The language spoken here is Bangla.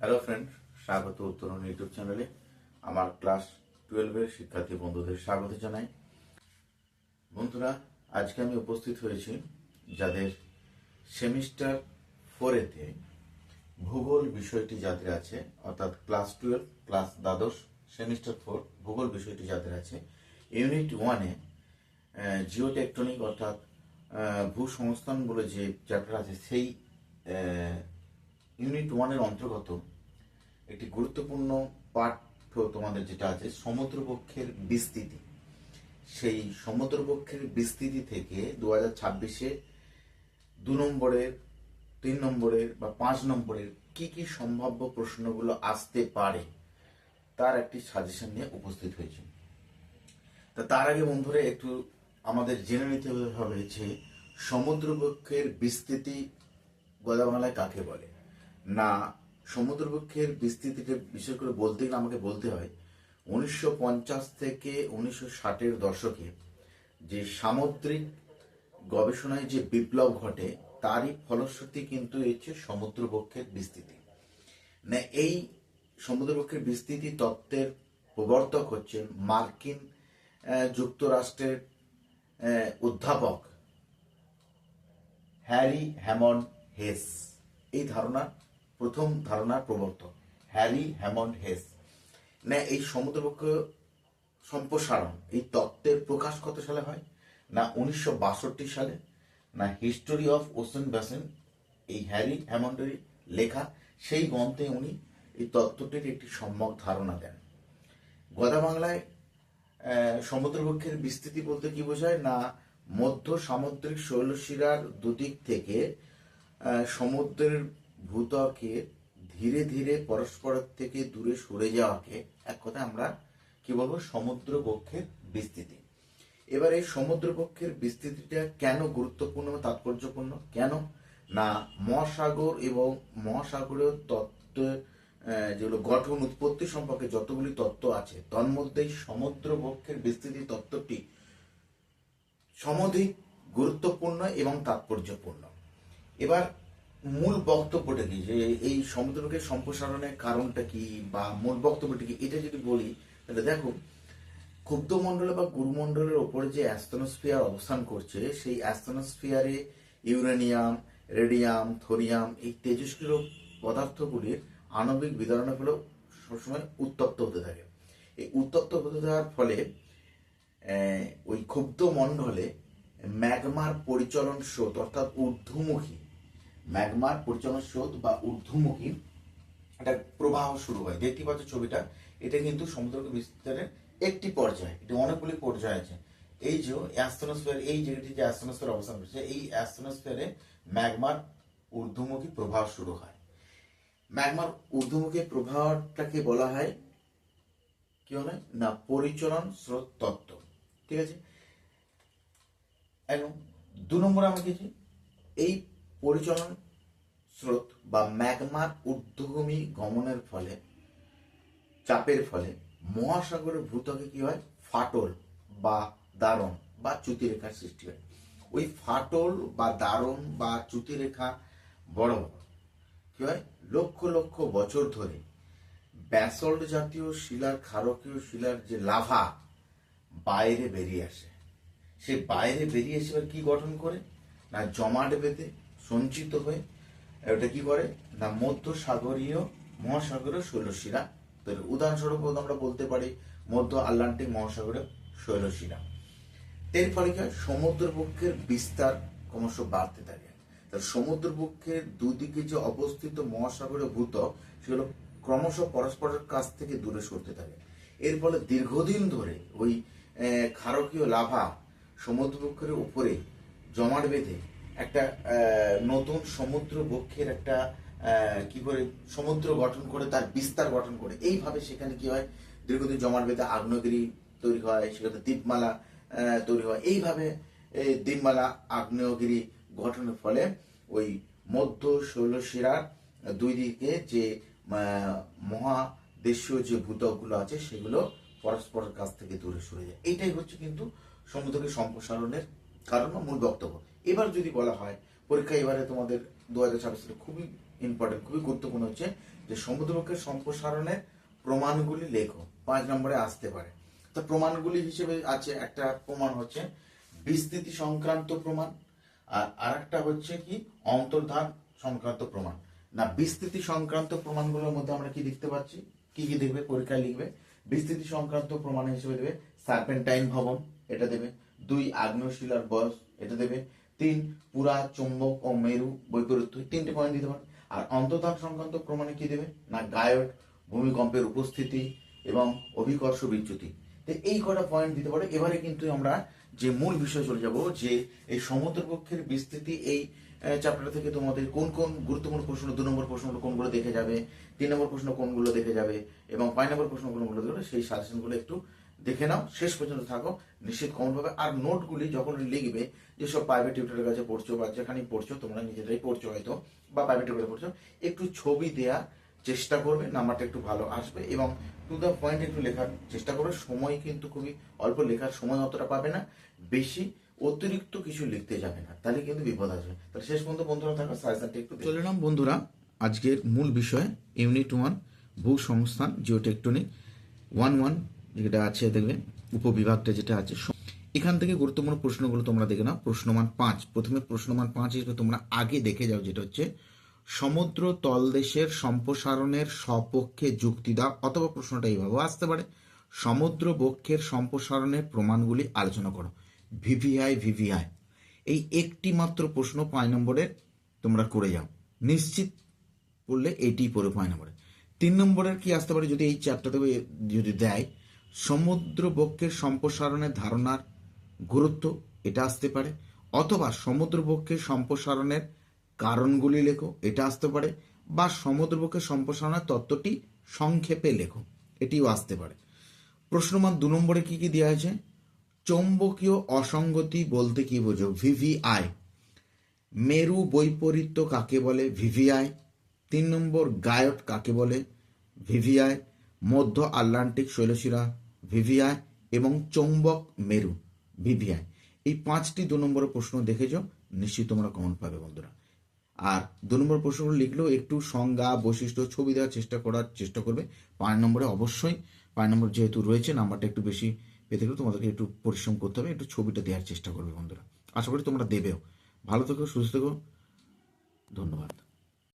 হ্যালো ফ্রেন্ড স্বাগত উত্তরণ ইউটিউব চ্যানেলে। আমার ক্লাস টুয়েলভের শিক্ষার্থী বন্ধুদের স্বাগত জানাই। বন্ধুরা, আজকে আমি উপস্থিত হয়েছি যাদের সেমিস্টার ফোরেতে ভূগোল বিষয়টি যাদের আছে, অর্থাৎ ক্লাস টুয়েলভ ক্লাস দ্বাদশ সেমিস্টার ফোর ভূগোল বিষয়টি যাদের আছে ইউনিট ওয়ানে জিও টেকটনিক অর্থাৎ ভূসংস্থান বলে যে চ্যাপ্টার আছে, সেই ইউনিট ওয়ানের অন্তর্গত একটি গুরুত্বপূর্ণ পাঠ্য তোমাদের যেটা আছে, সমুদ্রপক্ষের বিস্তৃতি। সেই সমুদ্রপক্ষের বিস্তৃতি থেকে দু হাজার ছাব্বিশে দু নম্বরের, তিন নম্বরের বা পাঁচ নম্বরের কি কি সম্ভাব্য প্রশ্নগুলো আসতে পারে, তার একটি সাজেশন নিয়ে উপস্থিত হয়েছে। তা তার আগে বন্ধুরা একটু আমাদের জেনে নিতে হবে যে সমুদ্রবক্ষের বিস্তৃতি গোদাবাংলায় কাকে বলে? না সমুদ্রবক্ষের বিস্তৃতিটা বিশেষ করে বলতে গেলে আমাকে বলতে হয়, উনিশশো পঞ্চাশ থেকে উনিশশো ষাটের দশকে যে সামুদ্রিক গবেষণায় যে বিপ্লব ঘটে, তারই ফলশ্রুতি কিন্তু হচ্ছে সমুদ্রবক্ষের বিস্তৃতি। না, এই সমুদ্রবক্ষের বিস্তৃতি তত্ত্বের প্রবর্তক হচ্ছেন মার্কিন যুক্তরাষ্ট্রের অধ্যাপক হ্যারি হ্যামন হেস। এই ধারণা প্রথম ধারণার প্রবর্তক হ্যারি হ্যামন্ড হেস। না, এই সমুদ্রপক্ষ সম্প্রসারণ, এই তত্ত্বের প্রকাশ কত সালে হয়? না, উনিশশো বাষট্টি সালে? না, হিস্টোরি অফ ওসেন ব্যাসেন, এই হ্যারি হ্যামন্ডের লেখা, সেই গ্রন্থে উনি এই তত্ত্বটির একটি সম্যক ধারণা দেন। গদা বাংলায় সমুদ্রপক্ষের বিস্তৃতি বলতে কি বোঝায়? না, মধ্য সামুদ্রিক শৈলশিরার দুদিক থেকে সমুদ্রের ভূত্বকে ধীরে ধীরে পরস্পরের থেকে দূরে সরে যাওয়াকে এক কথা আমরা কি বলব সমুদ্রবক্ষের বিস্তৃতি। এবার এই সমুদ্রবক্ষের বিস্তৃতিটা কেন গুরুত্বপূর্ণ তাৎপর্যপূর্ণ? কেন? না, মহাসাগর এবং মহাসাগরীয় তত্ত্ব যেগুলো গঠন, উৎপত্তি সম্পর্কে যতগুলি তত্ত্ব আছে তন্মধ্যেই সমুদ্রবক্ষের বিস্তৃতি তত্ত্বটি সমধিক গুরুত্বপূর্ণ এবং তাৎপর্যপূর্ণ। এবার মূল বক্তব্যটা কি? যে এই সমুদ্রকে সম্প্রসারণের কারণটা কি বা মূল বক্তব্যটা কি? এটা যদি বলি, তাহলে দেখো ক্ষুব্ধমণ্ডলে বা গুরুমণ্ডলের ওপরে যে অ্যাস্ট্রোস্ফিয়ার অবস্থান করছে, সেই অ্যাস্ট্রোস্ফিয়ারে ইউরেনিয়াম, রেডিয়াম, থোরিয়াম এই তেজস্ক্রিয় পদার্থগুলির আণবিক বিতরণগুলো সবসময় উত্তপ্ত হতে থাকে। এই উত্তপ্ত হতে থাকার ফলে ওই ক্ষুব্ধ মণ্ডলে ম্যাগমার পরিচলন স্রোত, অর্থাৎ ঊর্ধ্বমুখী ম্যাগমার পরিচলন স্রোত বা ঊর্ধ্বমুখী একটা প্রবাহ শুরু হয়। দেখতে পাচ্ছ ছবিটা, এটা কিন্তু সমুদ্র বিস্তারের একটি পর্যায়। এটা অনেকগুলি পর্যায় আছে। এই যে অ্যাস্ট্রোস্ফিয়ার, এই জায়গাটি যে অ্যাস্ট্রোস্ফিয়ার অবস্থান করছে এই অ্যাস্ট্রোস্ফিয়ারে ম্যাগমার ঊর্ধ্বমুখী প্রবাহ শুরু হয়। ম্যাগমার ঊর্ধ্বমুখী প্রবাহটাকে বলা হয় কি বলে? না, পরিচলন স্রোত তত্ত্ব। ঠিক আছে? এবং দু নম্বর আমাকে এই পরিচলন স্রোত বা ম্যাগমার ঊর্ধ্বভূমি গমনের ফলে, চাপের ফলে মহাসাগরের ভূত্বকে কি হয়? ফাটল বা দারণ বা চ্যুতিরেখার সৃষ্টি হয়। ওই ফাটল বা দারণ বা চ্যুতিরেখা বড় কি হয়? লক্ষ লক্ষ বছর ধরে ব্যাসল্ট জাতীয় শিলার ক্ষারকীয় শিলার যে লাভা বাইরে বেরিয়ে আসে। সে বাইরে বেরিয়ে এসে কি গঠন করে? না, জমাট বেঁধে সঞ্চিত হয়ে ওটা কি করে? না মধ্য সাগরীয় মহাসাগরীয় শৈলশিরা তৈরি উদাহরণস্বরূপ আমরা বলতে পারি মধ্য আটলান্টিক মহাসাগরীয় শৈলশিরা এর ফলে কি হয়? সমুদ্রবক্ষের বিস্তার ক্রমশ বাড়তে থাকে। তার সমুদ্রবক্ষের দুদিকে যে অবস্থিত মহাসাগরীয় ভূত্বক সেগুলো ক্রমশ পরস্পরের কাছ থেকে দূরে সরতে থাকে। এর ফলে দীর্ঘদিন ধরে ওই ক্ষারকীয় লাভা সমুদ্রবক্ষের উপরে জমাট বেঁধে একটা নতুন সমুদ্র বক্ষের একটা কি করে সমুদ্র গঠন করে, তার বিস্তার গঠন করে। এইভাবে সেখানে কি হয়? দীর্ঘদিন জমাট বেঁধে আগ্নেয়গিরি তৈরি হয়, সেখানে দ্বীপমালা তৈরি হয়। এইভাবে এই দ্বীপমালা আগ্নেয়গিরি গঠনের ফলে ওই মধ্য শৈলশিরার দুই দিকে যে মহাদেশীয় যে ভূতকগুলো আছে, সেগুলো পরস্পরের কাছ থেকে দূরে সরে যায়। এইটাই হচ্ছে কিন্তু সমুদ্রকে সম্প্রসারণের কারণ বা মূল বক্তব্য। এবার যদি বলা হয়, পরীক্ষা এবারে তোমাদের দু হাজার ছাব্বিশ খুবই ইম্পর্টেন্ট খুবই গুরুত্বপূর্ণ হচ্ছে যে সমুদ্রবক্ষের সম্প্রসারণের প্রমাণগুলি লেখো, পাঁচ নম্বরে আসতে পারে। তো প্রমাণগুলি হিসেবে আছে, একটা প্রমাণ হচ্ছে বিস্তৃতি সংক্রান্ত প্রমাণ, আর আরেকটা হচ্ছে কি অন্তর্ধান সংক্রান্ত প্রমাণ। না, বিস্তৃতি সংক্রান্ত প্রমাণগুলোর মধ্যে আমরা কি দেখতে পাচ্ছি? কি কি দেখবে? পরীক্ষায় লিখবে। বিস্তৃতি সংক্রান্ত প্রমাণ হিসেবে দেবে, সার্পেন্টাইন ভবন, এটা দেবে। দুই আগ্নেয়শিলার বয়স এটা দেবে। তিন, পুরা, চুম্বক ও মেরু বৈপরীত্য। তিনটে পয়েন্ট দিতে পারে। আর অন্তর্ধান সংক্রান্ত প্রমাণে কি দেবে? না, গায়ক, ভূমিকম্পের উপস্থিতি এবং অভিকর্ষ বিচ্যুতি। তো এই কটা পয়েন্ট দিতে পারে। এবারে কিন্তু আমরা যে মূল বিষয় চলে যাব, যে এই সমুদ্রপক্ষের বিস্তৃতি এই চ্যাপ্টার থেকে তোমাদের কোন কোন গুরুত্বপূর্ণ প্রশ্ন, দু নম্বর প্রশ্নগুলো কোনগুলো দেখে যাবে, তিন নম্বর প্রশ্ন কোনগুলো দেখে যাবে এবং পাঁচ নম্বর প্রশ্ন কোনগুলো দেখে সেই সাজেশনগুলো একটু দেখে নাও, শেষ পর্যন্ত থাকো, নিশ্চিত কমন পাবে। আর নোটগুলি যখন লিখবে, যেসব প্রাইভেট টিউটারের কাছে পড়ছো বা যেখানেই পড়ছো, তোমরা নিজেরাই পড়ছো হয়তো, বা প্রাইভেট টিউটারে পড়ছো, একটু ছবি দেওয়ার চেষ্টা করবে নাম্বারটা একটু ভালো আসবে এবং টু দ্য পয়েন্ট একটু লেখার চেষ্টা করবে। সময় কিন্তু খুবই অল্প, লেখার সময় অতটা পাবে না, বেশি অতিরিক্ত কিছু লিখতে যাবে না, তাহলে কিন্তু বিপদ আসবে। তাহলে শেষ পর্যন্ত বন্ধুরা থাকো সাজেশনটা একটু চলে এলাম বন্ধুরা, আজকের মূল বিষয় ইউনিট ওয়ান ভূ সংস্থান জিওটেকটনিক ওয়ান ওয়ান যেটা আছে, দেখবে উপবিভাগটা যেটা আছে এখান থেকে গুরুত্বপূর্ণ প্রশ্নগুলো তোমরা দেখে নাও। প্রশ্নমান পাঁচ। প্রথমে প্রশ্নমান পাঁচ হিসেবে তোমরা আগে দেখে যাও, যেটা হচ্ছে সমুদ্র তলদেশের সম্প্রসারণের সপক্ষে যুক্তি দাও, অথবা প্রশ্নটা এইভাবেও আসতে পারে। সমুদ্র বক্ষের সম্প্রসারণের প্রমাণগুলি আলোচনা করো। VVI VVI. এই একটি মাত্র প্রশ্ন পাঁচ নম্বরের তোমরা করে যাও। নিশ্চিত পড়লে এইটি পড়ে পাঁচ নম্বরে। তিন নম্বরের কি আসতে পারে? যদি এই চ্যাপ্টারটা যদি দেয় সমুদ্র বক্ষের সম্প্রসারণের ধারণার গুরুত্ব এটা আসতে পারে, অথবা সমুদ্র বক্ষের সম্প্রসারণের কারণগুলি লেখো, এটা আসতে পারে, বা সমুদ্রবক্ষের সম্প্রসারণের তত্ত্বটি সংক্ষেপে লেখো, এটিও আসতে পারে। প্রশ্নমান দু নম্বরে কি কি দেওয়া আছে চৌম্বকীয় অসঙ্গতি বলতে কি বোঝো? ভিভিআই মেরু বৈপরীত্য কাকে বলে? ভিভিআই তিন নম্বর গায়ট কাকে বলে? ভিভিআই মধ্য আটলান্টিক শৈলশিরা ভিভিআই এবং চৌম্বক মেরু, ভিভিআই। এই পাঁচটি দু নম্বরের প্রশ্ন দেখেছ? নিশ্চয়ই তোমরা কমন পাবে বন্ধুরা। আর দু নম্বর প্রশ্নগুলো লিখলেও একটু সংজ্ঞা, বৈশিষ্ট্য, ছবি দেওয়ার চেষ্টা করার চেষ্টা করবে। পাঁচ নম্বরে অবশ্যই, পাঁচ নম্বর যেহেতু রয়েছে, নাম্বারটা একটু বেশি পেতে গেলে তোমাদেরকে একটু পরিশ্রম করতে হবে, একটু ছবিটা দেওয়ার চেষ্টা করবে বন্ধুরা। আশা করি তোমরা দেবেও। ভালো থেকো, সুস্থ থেকো। ধন্যবাদ।